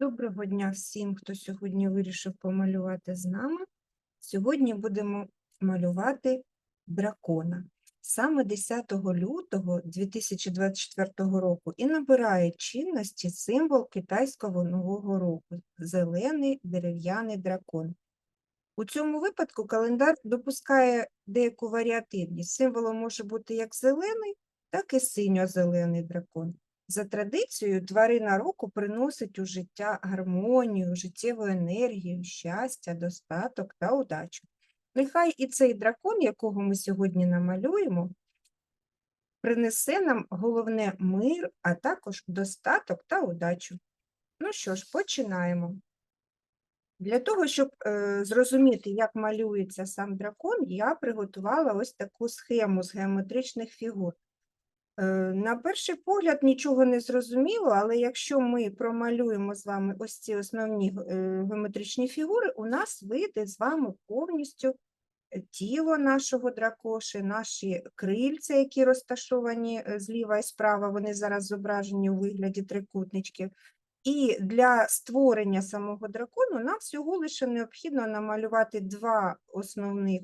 Доброго дня всім, хто сьогодні вирішив помалювати з нами. Сьогодні будемо малювати дракона. Саме 10 лютого 2024 року і набирає чинності символ китайського нового року – зелений дерев'яний дракон. У цьому випадку календар допускає деяку варіативність. Символом може бути як зелений, так і синьо-зелений дракон. За традицією, тварина року приносить у життя гармонію, життєву енергію, щастя, достаток та удачу. Нехай і цей дракон, якого ми сьогодні намалюємо, принесе нам головне мир, а також достаток та удачу. Ну що ж, починаємо. Для того, щоб е, зрозуміти, як малюється сам дракон, я приготувала ось таку схему з геометричних фігур. Е, На перший погляд нічого не зрозуміло, але якщо ми промалюємо з вами ось ці основні е, геометричні фігури, у нас вийде з вами повністю е, тіло нашого дракоші, наші крильця, які розташовані зліва і справа, вони зараз зображені у вигляді трикутничків. І для створення самого дракону нам всього лише необхідно намалювати два основних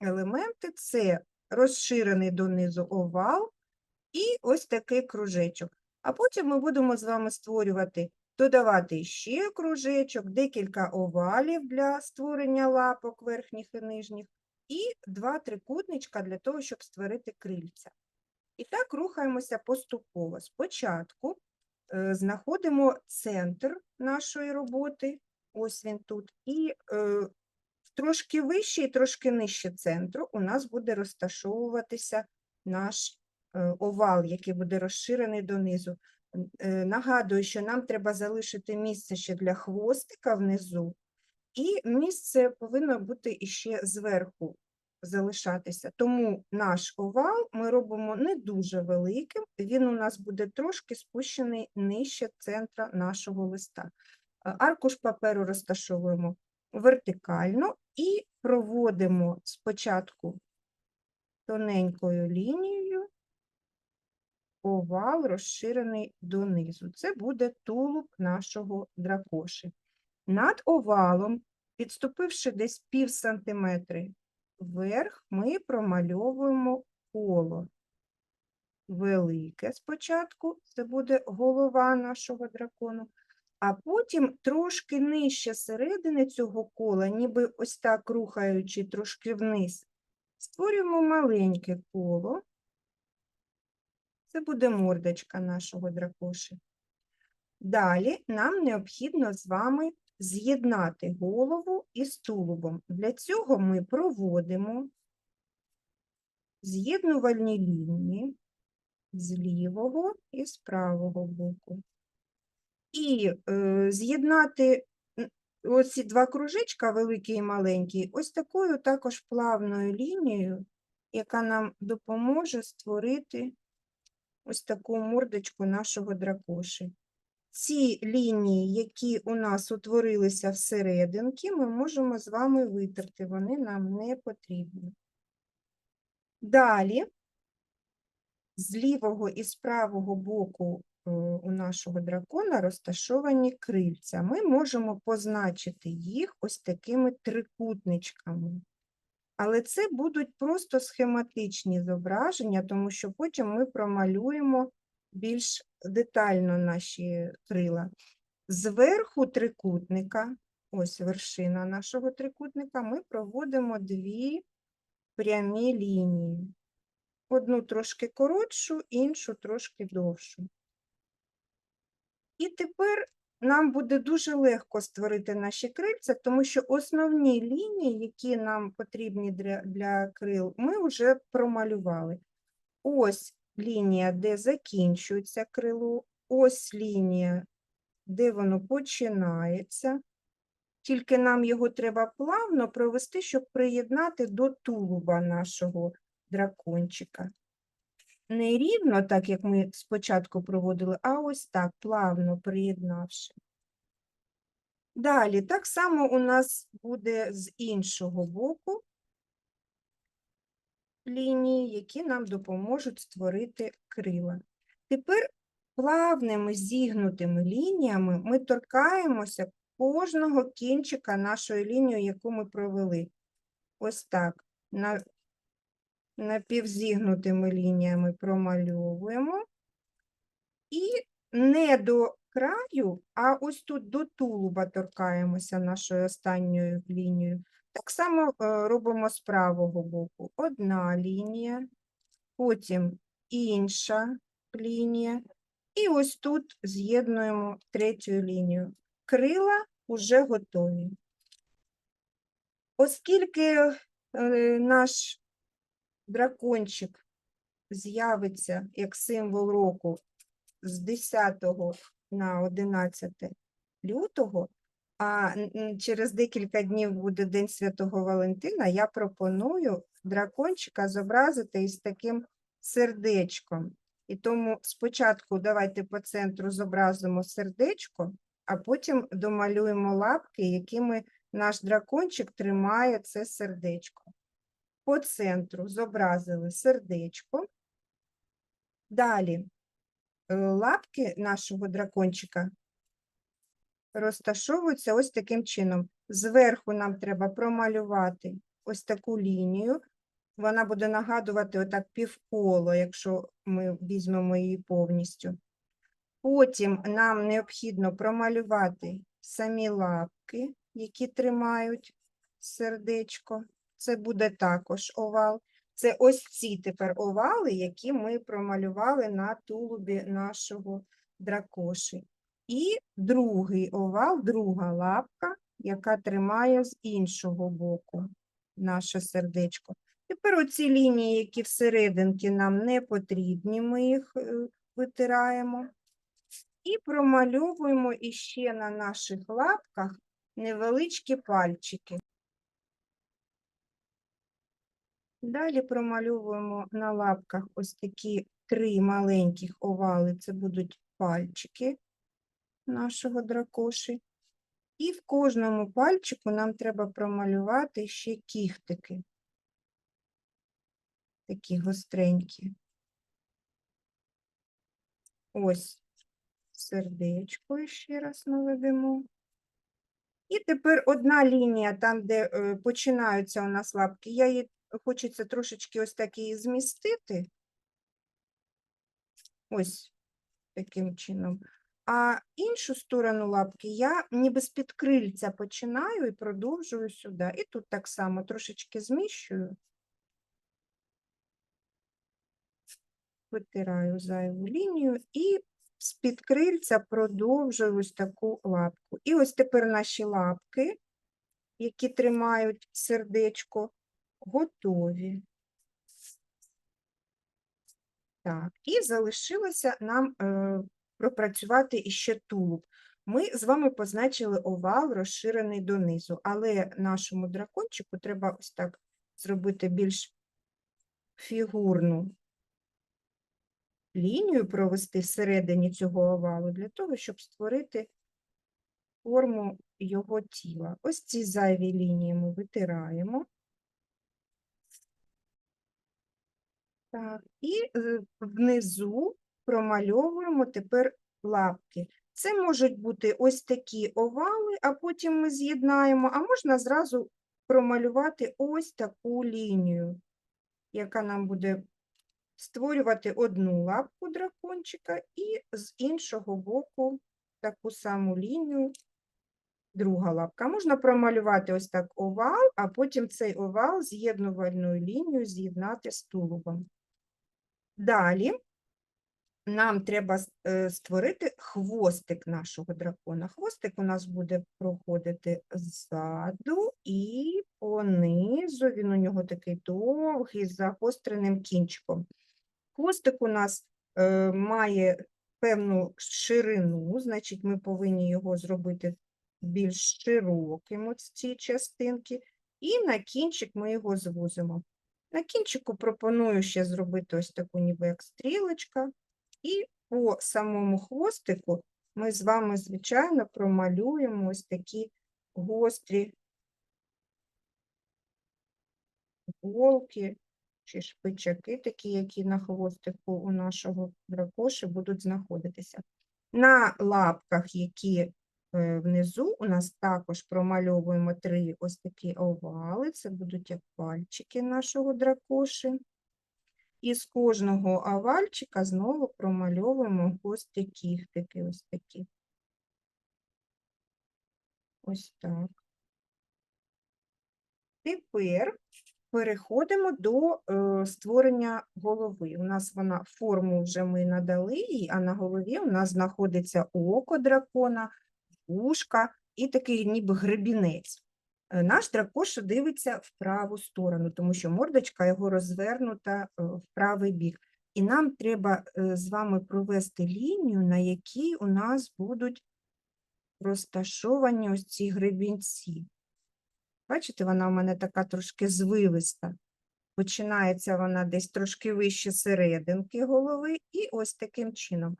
елементи: це розширений донизу овал і ось такий кружечок. А потім ми будемо з вами створювати, додавати ще кружечок, декілька овалів для створення лапок верхніх і нижніх, і два трикутничка для того, щоб створити крильця. І так рухаємося поступово. Спочатку е, знаходимо центр нашої роботи, ось він тут, і е, трошки вище і трошки нижче центру у нас буде розташовуватися наш овал, який буде розширений донизу. Е, Нагадую, що нам треба залишити місце ще для хвостика внизу, і місце повинно бути іще зверху залишатися. Тому наш овал ми робимо не дуже великим, він у нас буде трошки спущений нижче центра нашого листа. Аркуш паперу розташовуємо вертикально і проводимо спочатку тоненькою лінією овал розширений донизу. Це буде тулуб нашого дракоші. Над овалом, підступивши десь пів сантиметри вверх, ми промальовуємо коло. Велике спочатку, це буде голова нашого дракону, а потім трошки нижче середини цього кола, ніби ось так рухаючи трошки вниз, створюємо маленьке коло. Це буде мордочка нашого дракоші. Далі нам необхідно з вами з'єднати голову із тулубом. Для цього ми проводимо з'єднувальні лінії з лівого і з правого боку. І е, з'єднати оці два кружечка, великий і маленький, ось такою також плавною лінією, яка нам допоможе створити ось таку мордочку нашого дракоші. Ці лінії, які у нас утворилися всерединки, ми можемо з вами витерти, вони нам не потрібні. Далі, з лівого і з правого боку е, у нашого дракона розташовані крильця. Ми можемо позначити їх ось такими трикутничками. Але це будуть просто схематичні зображення, тому що потім ми промалюємо більш детально наші крила. Зверху трикутника, ось вершина нашого трикутника, ми проводимо дві прямі лінії. Одну трошки коротшу, іншу трошки довшу. І тепер нам буде дуже легко створити наші крильця, тому що основні лінії, які нам потрібні для, для крил, ми вже промалювали. Ось лінія, де закінчується крило, ось лінія, де воно починається. Тільки нам його треба плавно провести, щоб приєднати до тулуба нашого дракончика. Не рівно, так як ми спочатку проводили, а ось так, плавно приєднавши. Далі, так само у нас буде з іншого боку лінії, які нам допоможуть створити крила. Тепер плавними зігнутими лініями ми торкаємося кожного кінчика нашої лінії, яку ми провели. Ось так. На, напівзігнутими лініями промальовуємо. І не до краю, а ось тут до тулуба торкаємося нашою останньою лінією. Так само е, робимо з правого боку. Одна лінія, потім інша лінія. І ось тут з'єднуємо третю лінію. Крила вже готові. Оскільки е, наш дракончик з'явиться як символ року з 10 на 11 лютого, а через декілька днів буде День Святого Валентина, я пропоную дракончика зобразити із таким сердечком. І тому спочатку давайте по центру зобразимо сердечко, а потім домалюємо лапки, якими наш дракончик тримає це сердечко. По центру зобразили сердечко. Далі е, лапки нашого дракончика розташовуються ось таким чином. Зверху нам треба промалювати ось таку лінію. Вона буде нагадувати отак півколо, якщо ми візьмемо її повністю. Потім нам необхідно промалювати самі лапки, які тримають сердечко. Це буде також овал. Це ось ці тепер овали, які ми промалювали на тулубі нашого дракоші. І другий овал, друга лапка, яка тримає з іншого боку наше сердечко. Тепер оці лінії, які всерединки нам не потрібні, ми їх е, витираємо. І промальовуємо іще на наших лапках невеличкі пальчики. Далі промальовуємо на лапках ось такі три маленьких овали, це будуть пальчики нашого дракоші. І в кожному пальчику нам треба промалювати ще кіхтики. Такі гостренькі. Ось сердечко ще раз наведемо. І тепер одна лінія, там, де е, починаються у нас лапки, я її хочеться трошечки ось так її змістити. Ось таким чином. А іншу сторону лапки я ніби з під крильця починаю і продовжую сюди. І тут так само трошечки зміщую. Витираю зайву лінію і з-під крильця продовжую ось таку лапку. І ось тепер наші лапки, які тримають сердечко, готові. Так, і залишилося нам е, пропрацювати іще тулуб. Ми з вами позначили овал, розширений донизу, але нашому дракончику треба ось так зробити більш фігурну лінію провести всередині цього овалу для того, щоб створити форму його тіла. Ось ці зайві лінії ми витираємо. І е, внизу промальовуємо тепер лапки. Це можуть бути ось такі овали, а потім ми з'єднаємо, а можна зразу промалювати ось таку лінію, яка нам буде створювати одну лапку дракончика і з іншого боку таку саму лінію, друга лапка. Можна промалювати ось так овал, а потім цей овал з'єднувальною лінією з'єднати з тулубом. Далі нам треба е, створити хвостик нашого дракона. Хвостик у нас буде проходити ззаду і понизу. Він у нього такий довгий, з загостреним кінчиком. Хвостик у нас е, має певну ширину, значить, ми повинні його зробити більш широким, от з ці частинки, і на кінчик ми його звузимо. На кінчику пропоную ще зробити ось таку ніби як стрілочка, і по самому хвостику ми з вами, звичайно, промалюємо ось такі гострі голки чи шпичаки, такі, які на хвостику у нашого дракоші будуть знаходитися. На лапках, які внизу, у нас також промальовуємо три ось такі овали. Це будуть як пальчики нашого дракоші. І з кожного овальчика знову промальовуємо гострі кіхтики, ось такі. Ось так. Тепер переходимо до е, створення голови. У нас вона форму вже ми надали їй, а на голові у нас знаходиться око дракона, вушка і такий ніби гребінець. Е, Наш дракоша дивиться в праву сторону, тому що мордочка його розвернута е, в правий бік. І нам треба е, з вами провести лінію, на якій у нас будуть розташовані ось ці гребінці. Бачите, вона у мене така трошки звивиста. Починається вона десь трошки вище серединки голови, і ось таким чином.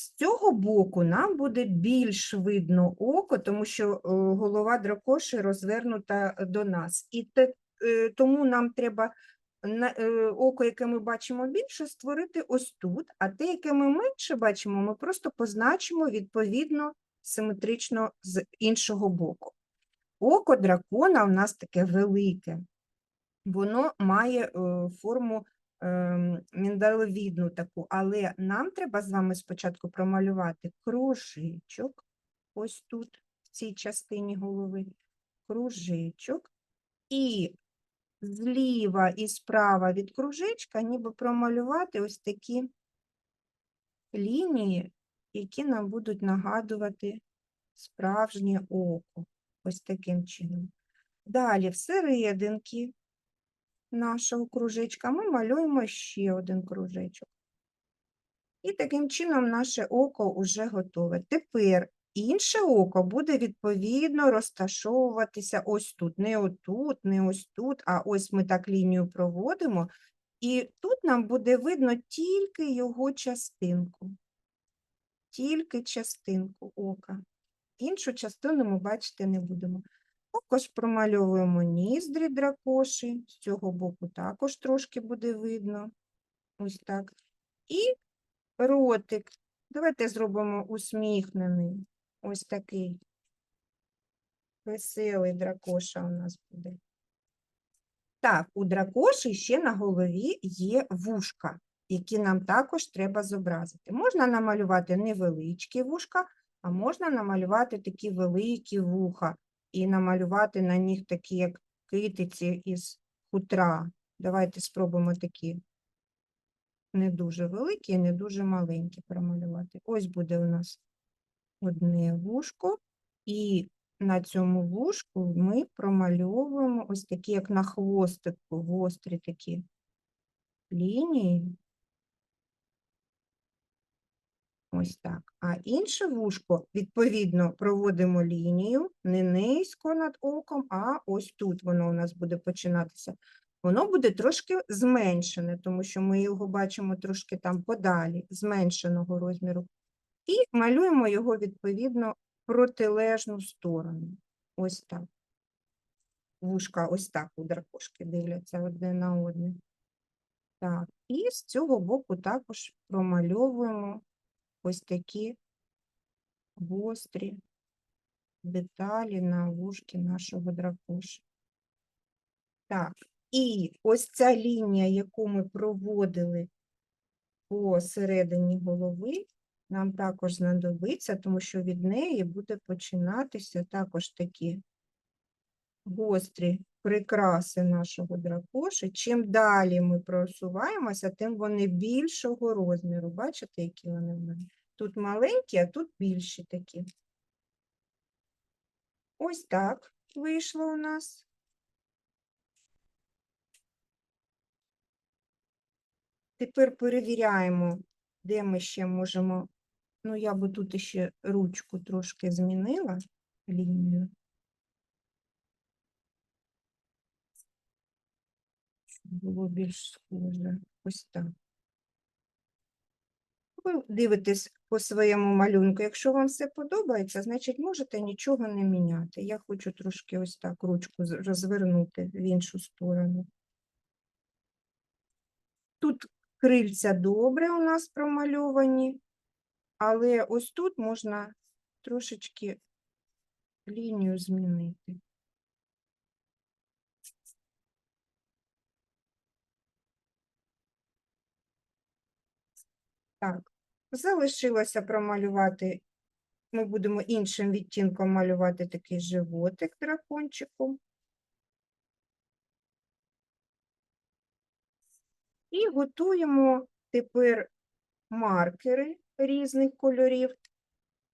З цього боку нам буде більш видно око, тому що е, голова дракоші розвернута до нас. І те, е, тому нам треба е, око, яке ми бачимо більше, створити ось тут, а те, яке ми менше бачимо, ми просто позначимо відповідно симетрично з іншого боку. Око дракона у нас таке велике. Воно має форму ем, міндалевідну таку, але нам треба з вами спочатку промалювати кружечок, ось тут, в цій частині голови, кружечок, і зліва і справа від кружечка ніби промалювати ось такі лінії, які нам будуть нагадувати справжнє око. Ось таким чином. Далі, всерединки нашого кружечка ми малюємо ще один кружечок. І таким чином наше око вже готове. Тепер інше око буде відповідно розташовуватися ось тут. Не отут, не ось тут, а ось ми так лінію проводимо. І тут нам буде видно тільки його частинку. Тільки частинку ока. Іншу частину ми бачити не будемо. Також промальовуємо ніздрі дракоші, з цього боку також трошки буде видно. Ось так. І ротик. Давайте зробимо усміхнений. Ось такий. Веселий дракоша у нас буде. Так, у дракоші ще на голові є вушка, які нам також треба зобразити. Можна намалювати невеличкі вушка, а можна намалювати такі великі вуха і намалювати на них такі, як китиці із хутра. Давайте спробуємо такі не дуже великі не дуже маленькі промалювати. Ось буде у нас одне вушко, і на цьому вушку ми промальовуємо ось такі, як на хвостику, гострі такі лінії. Ось так. А інше вушко, відповідно, проводимо лінію не низько над оком, а ось тут воно у нас буде починатися. Воно буде трошки зменшене, тому що ми його бачимо трошки там подалі, зменшеного розміру. І малюємо його відповідно протилежну сторону. Ось так. Вушка ось так у дракошки дивляться одне на одне. Так, і з цього боку також промальовуємо ось такі гострі деталі на вушки нашого дракоша. Так, і ось ця лінія, яку ми проводили посередині голови, нам також знадобиться, тому що від неї буде починатися також такі гострі прикраси нашого дракоші. Чим далі ми просуваємося, тим вони більшого розміру. Бачите, які вони в мене? Тут маленькі, а тут більші такі. Ось так вийшло у нас. Тепер перевіряємо, де ми ще можемо. Ну, я би тут ще ручку трошки змінила лінію. Було більш схоже. Ось так. Ви дивитесь по своєму малюнку. Якщо вам все подобається, значить можете нічого не міняти. Я хочу трошки ось так ручку розвернути в іншу сторону. Тут крильця добре у нас промальовані, але ось тут можна трошечки лінію змінити. Так, залишилося промалювати. Ми будемо іншим відтінком малювати такий животик дракончику. І готуємо тепер маркери різних кольорів.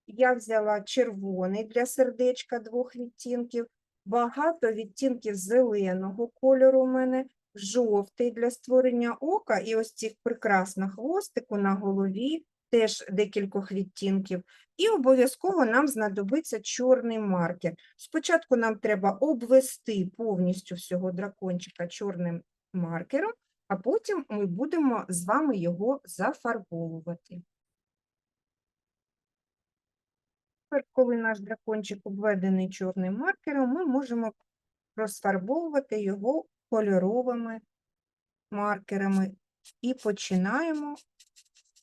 Я взяла червоний для сердечка двох відтінків, багато відтінків зеленого кольору у мене, жовтий для створення ока, і ось цих прекрасних хвостику на голові, теж декількох відтінків. І обов'язково нам знадобиться чорний маркер. Спочатку нам треба обвести повністю всього дракончика чорним маркером, а потім ми будемо з вами його зафарбовувати. Тепер, коли наш дракончик обведений чорним маркером, ми можемо розфарбовувати його кольоровими маркерами. І починаємо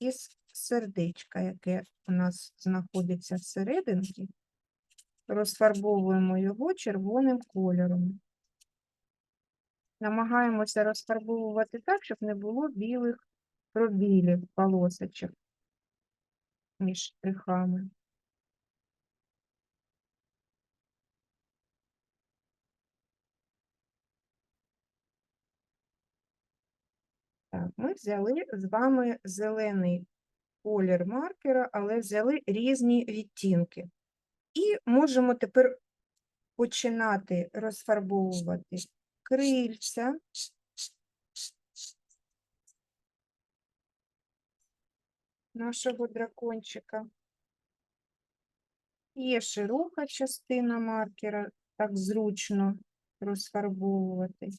із сердечка, яке у нас знаходиться всерединці. Розфарбовуємо його червоним кольором. Намагаємося розфарбовувати так, щоб не було білих пробілів, полосочок між штрихами. Ми взяли з вами зелений колір маркера, але взяли різні відтінки. І можемо тепер починати розфарбовувати крильця. Нашого дракончика. Є широка частина маркера, так зручно розфарбовувати.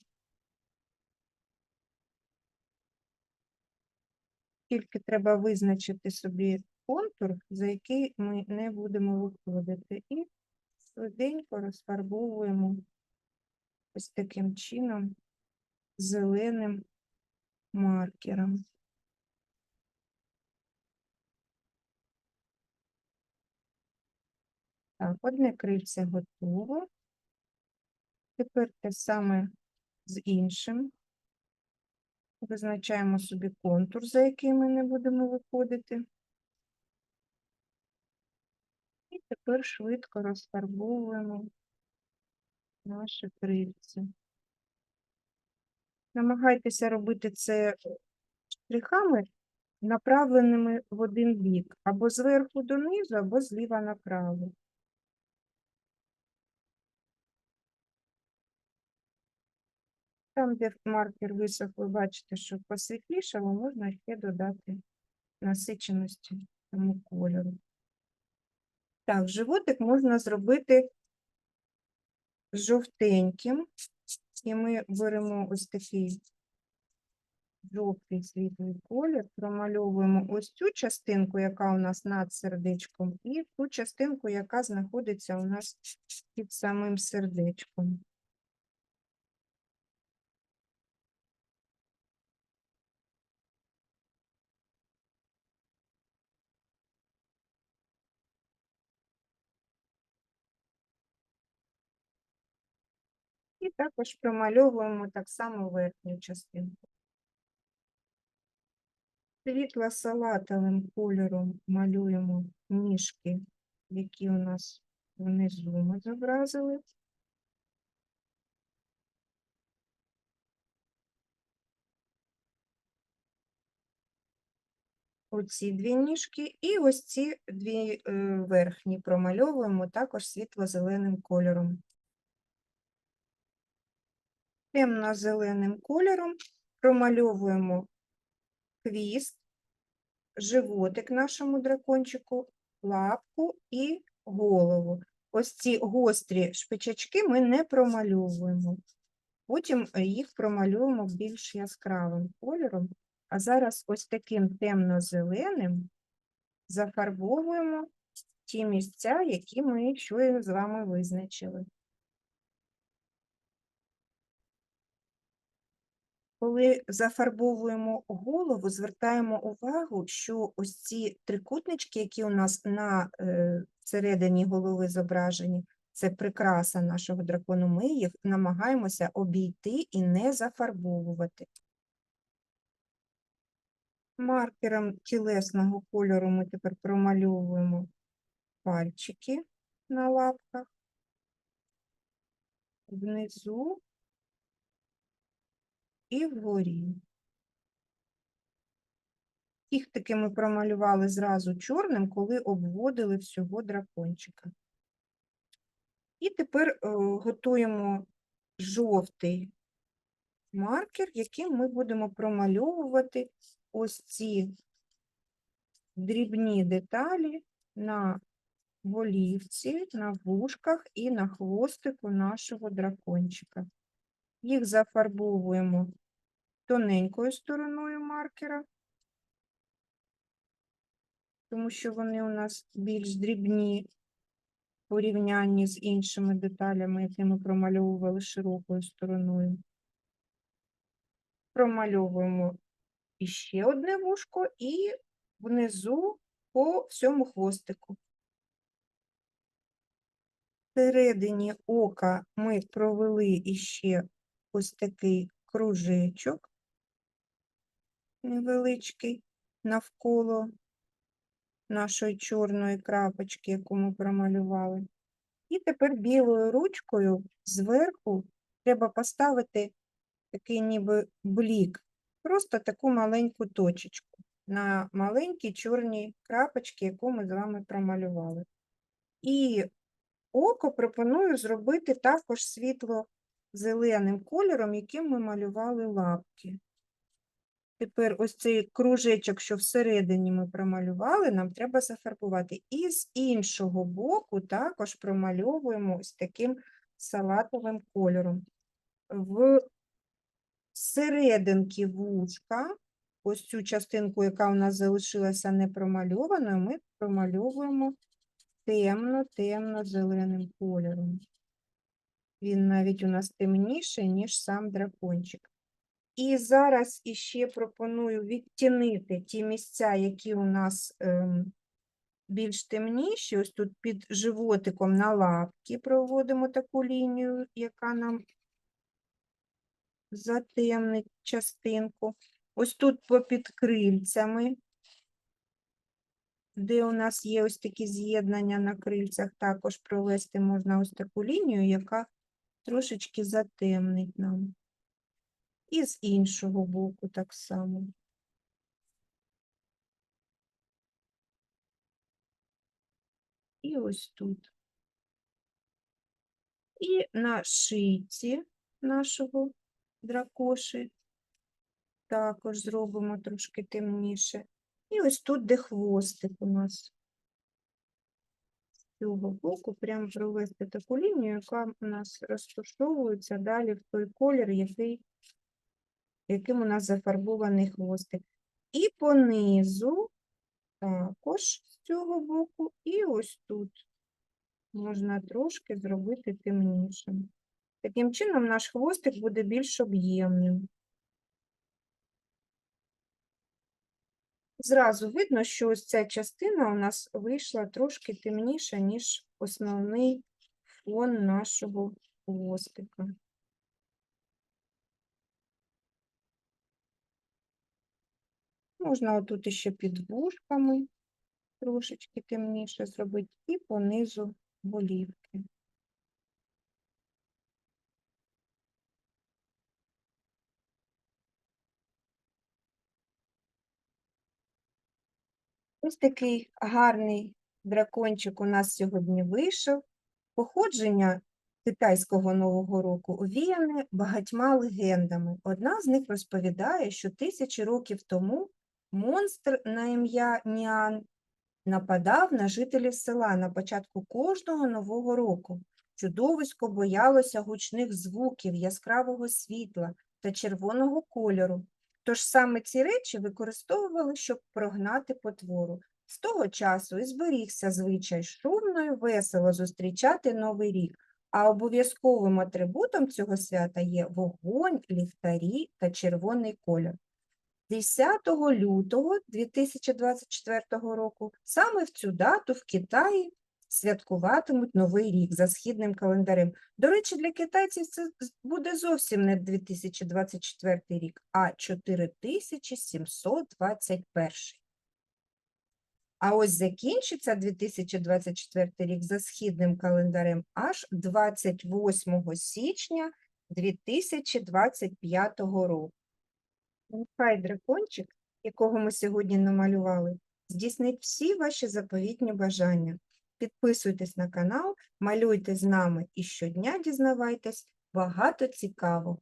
Тільки треба визначити собі контур, за який ми не будемо виходити. І швиденько розфарбовуємо ось таким чином зеленим маркером. Так, одне крильце готово. Тепер те саме з іншим. Визначаємо собі контур, за який ми не будемо виходити. І тепер швидко розфарбовуємо наші крильці. Намагайтеся робити це штрихами, направленими в один бік, або зверху донизу, або зліва направо. Там, де маркер висох, ви бачите, що посвітлішало, можна ще додати насиченості тому кольору. Так, животик можна зробити жовтеньким, і ми беремо ось такий жовтий світлий колір, промальовуємо ось цю частинку, яка у нас над сердечком, і ту частинку, яка знаходиться у нас під самим сердечком. Також промальовуємо так само верхню частинку. Світло-салатовим кольором малюємо ніжки, які у нас внизу ми зобразили. Оці дві ніжки і ось ці дві е, верхні промальовуємо також світло-зеленим кольором. Темно-зеленим кольором промальовуємо хвіст, животик нашому дракончику, лапку і голову. Ось ці гострі шпичачки ми не промальовуємо. Потім їх промалюємо більш яскравим кольором. А зараз ось таким темно-зеленим зафарбовуємо ті місця, які ми щойно з вами визначили. Коли зафарбовуємо голову, звертаємо увагу, що ось ці трикутнички, які у нас на е, середині голови зображені, це прикраса нашого дракону, ми їх намагаємося обійти і не зафарбовувати. Маркером тілесного кольору ми тепер промальовуємо пальчики на лапках, внизу і вгорі. Їх ми промалювали зразу чорним, коли обводили всього дракончика. І тепер е, готуємо жовтий маркер, яким ми будемо промальовувати ось ці дрібні деталі на голівці, на вушках і на хвостику нашого дракончика. Їх зафарбовуємо тоненькою стороною маркера, тому що вони у нас більш дрібні в порівнянні з іншими деталями, які ми промальовували широкою стороною. Промальовуємо іще одне вушко і внизу по всьому хвостику. Всередині ока ми провели іще ось такий кружечок невеличкий навколо нашої чорної крапочки, яку ми промалювали. І тепер білою ручкою зверху треба поставити такий ніби блік, просто таку маленьку точечку на маленькій чорній крапочці, яку ми з вами промалювали. І око пропоную зробити також світло-зеленим кольором, яким ми малювали лапки. Тепер ось цей кружечок, що всередині ми промалювали, нам треба зафарбувати. І з іншого боку також промальовуємо ось таким салатовим кольором. В серединки вушка, ось цю частинку, яка у нас залишилася непромальованою, ми промальовуємо темно-темно-зеленим кольором. Він навіть у нас темніший, ніж сам дракончик. І зараз іще пропоную відтінити ті місця, які у нас ем, більш темніші. Ось тут під животиком на лапки проводимо таку лінію, яка нам затемнить частинку. Ось тут попід крильцями, де у нас є ось такі з'єднання на крильцях, також провести можна ось таку лінію, яка трошечки затемнить нам. І з іншого боку так само. І ось тут. І на шийці нашого дракоші також зробимо трошки темніше. І ось тут, де хвостик у нас. З цього боку прямо провести таку лінію, яка у нас розташовується далі в той колір, який яким у нас зафарбований хвостик. І по низу також з цього боку, і ось тут можна трошки зробити темнішим. Таким чином наш хвостик буде більш об'ємним. Зразу видно, що ось ця частина у нас вийшла трошки темніша, ніж основний фон нашого хвостика. Можна отут іще під вушками трошечки темніше зробити і по низу голівки. Ось такий гарний дракончик у нас сьогодні вийшов. Походження китайського Нового року увіяне багатьма легендами. Одна з них розповідає, що тисячі років тому монстр на ім'я Ніан нападав на жителів села на початку кожного нового року. Чудовисько боялося гучних звуків, яскравого світла та червоного кольору. Тож саме ці речі використовували, щоб прогнати потвору. З того часу і зберігся звичай шумно і весело зустрічати Новий рік, а обов'язковим атрибутом цього свята є вогонь, ліхтарі та червоний кольор. 10 лютого 2024 року саме в цю дату в Китаї святкуватимуть Новий рік за східним календарем. До речі, для китайців це буде зовсім не 2024 рік, а 4721. А ось закінчиться 2024 рік за східним календарем аж 28 січня 2025 року. Нехай дракончик, якого ми сьогодні намалювали, здійснить всі ваші заповітні бажання. Підписуйтесь на канал, малюйте з нами і щодня дізнавайтесь багато цікавого.